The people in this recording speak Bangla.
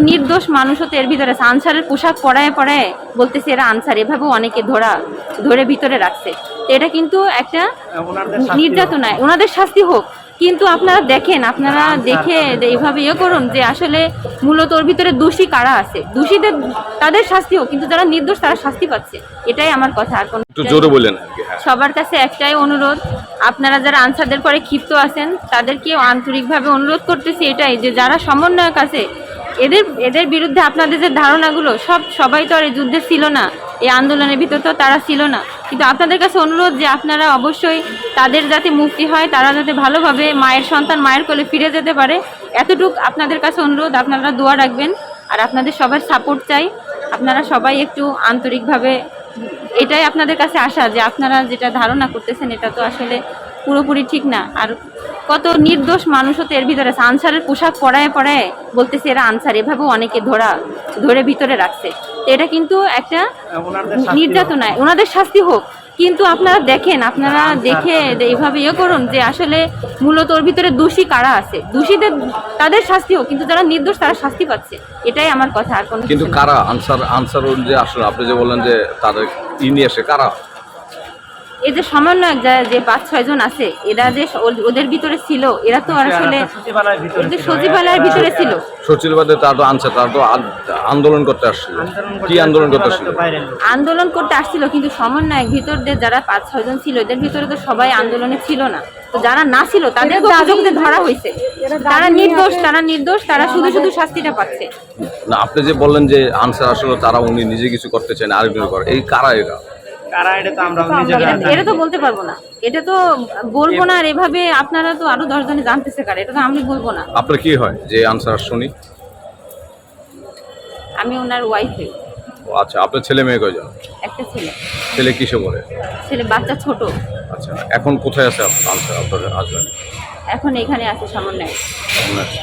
নির্দোষ মানুষও তো এর ভিতরে আছে। আনসারের পোশাক পরায় পরায় বলতেছে এরা আনসার এভাবে অনেকে ধরা ধরে ভিতরে রাখছে। তো এটা কিন্তু একটা নির্যাতনায়। ওনাদের শাস্তি হোক। কিন্তু আপনারা দেখেন আপনারা দেখে এইভাবে ইয়ে করুন যে আসলে মূলত ওর ভিতরে দোষী কারা আছে। দোষীদের তাদের শাস্তি হোক কিন্তু যারা নির্দোষ তারা শাস্তি পাচ্ছে। এটাই আমার কথা আর কোনো একটু জোরে কি হ্যাঁ। সবার কাছে একটাই অনুরোধ আপনারা যারা আনসারদের পরে ক্ষিপ্ত আছেন তাদেরকে আন্তরিকভাবে অনুরোধ করতেছি এটাই যে যারা সমন্বয়ক আছে এদের এদের বিরুদ্ধে আপনাদের যে ধারণাগুলো, সব, সবাই তো আর এই যুদ্ধে ছিল না। এই আন্দোলনের ভিতর তো তারা ছিল না। কিন্তু আপনাদের কাছে অনুরোধ যে আপনারা অবশ্যই তাদের যাতে মুক্তি হয়, তারা যাতে ভালোভাবে মায়ের সন্তান মায়ের কোলে ফিরে যেতে পারে, এতটুক আপনাদের কাছে অনুরোধ। আপনারা দোয়া রাখবেন। আর আপনাদের সবার সাপোর্ট চাই। আপনারা সবাই একটু আন্তরিকভাবে এটাই আপনাদের কাছে আশা যে আপনারা যেটা ধারণা করতেছেন এটা তো আসলে পুরোপুরি ঠিক না। আর কত নির্দোষ মানুষও তো এর ভিতরে আছে। আনসারের পোশাক পরায় পরায় বলতেছে এরা আনসার এভাবেও অনেকে ধরা ধরে ভিতরে রাখছে। এটা কিন্তু একটা নির্যাতনায় ওনাদের শাস্তি হোক। কিন্তু আপনারা দেখেন আপনারা দেখে এইভাবে ইয়ে করুন যে আসলে মূলত ওর ভিতরে দোষী কারা আছে। দোষীদের তাদের শাস্তি হোক কিন্তু যারা নির্দোষ তারা শাস্তি পাচ্ছে। এটাই আমার কথা আর কোনো কিন্তু কারা? আনসার আনসার যে আসলে আপনি যে বললেন যে তাদের ই নিয়ে আসে কারা? এই যে সমন্বয়ক যা- যে পাঁচ ছয় জন আছে এরা যে ওদের ভিতরে ছিল এরা তো আসলে সচিবালয়ের ভিতরে ছিল সচিবাদে তারা তো তারা তো আন্দোলন করতে আসছিল। কি আন্দোলন করতে আসছিল? আন্দোলন করতে আসছিল কিন্তু সমন্বয়ক ভিতর দিয়ে যারা পাঁচ ছয় জন ছিল এদের ভিতরে তো সবাই আন্দোলনে ছিল না। তো যারা না ছিল তাদের অভিযোগতে ধরা হয়েছে। তারা নির্দোষ তারা নির্দোষ তারা শুধু শুধু শাস্তিটা পাচ্ছে। না আপনি যে বললেন যে আনসার আসলে তারা উনি নিজে কিছু করতে চান আরেকজন করে এই কারা এরা? কারা এটা তো আমরা এটা- এটা তো বলতে পারব না। এটা তো বলব না আর এভাবে আপনারা তো আরও দশ জনে জানতেছে কারা এটা তো আমি বলব না। আপনার কি হয় যে আনসার শুনি? আমি ওনার ওয়াইফ হই আচ্ছা আপনার ছেলে মেয়ে কয়জন? একটা ছেলে। ছেলে কিসে পড়ে? ছেলে বাচ্চা ছোট। আচ্ছা এখন কোথায় আছে আপ- আনসার আপনার হাজব্যান্ড এখন এখানে আছে সমন্বয়। আচ্ছা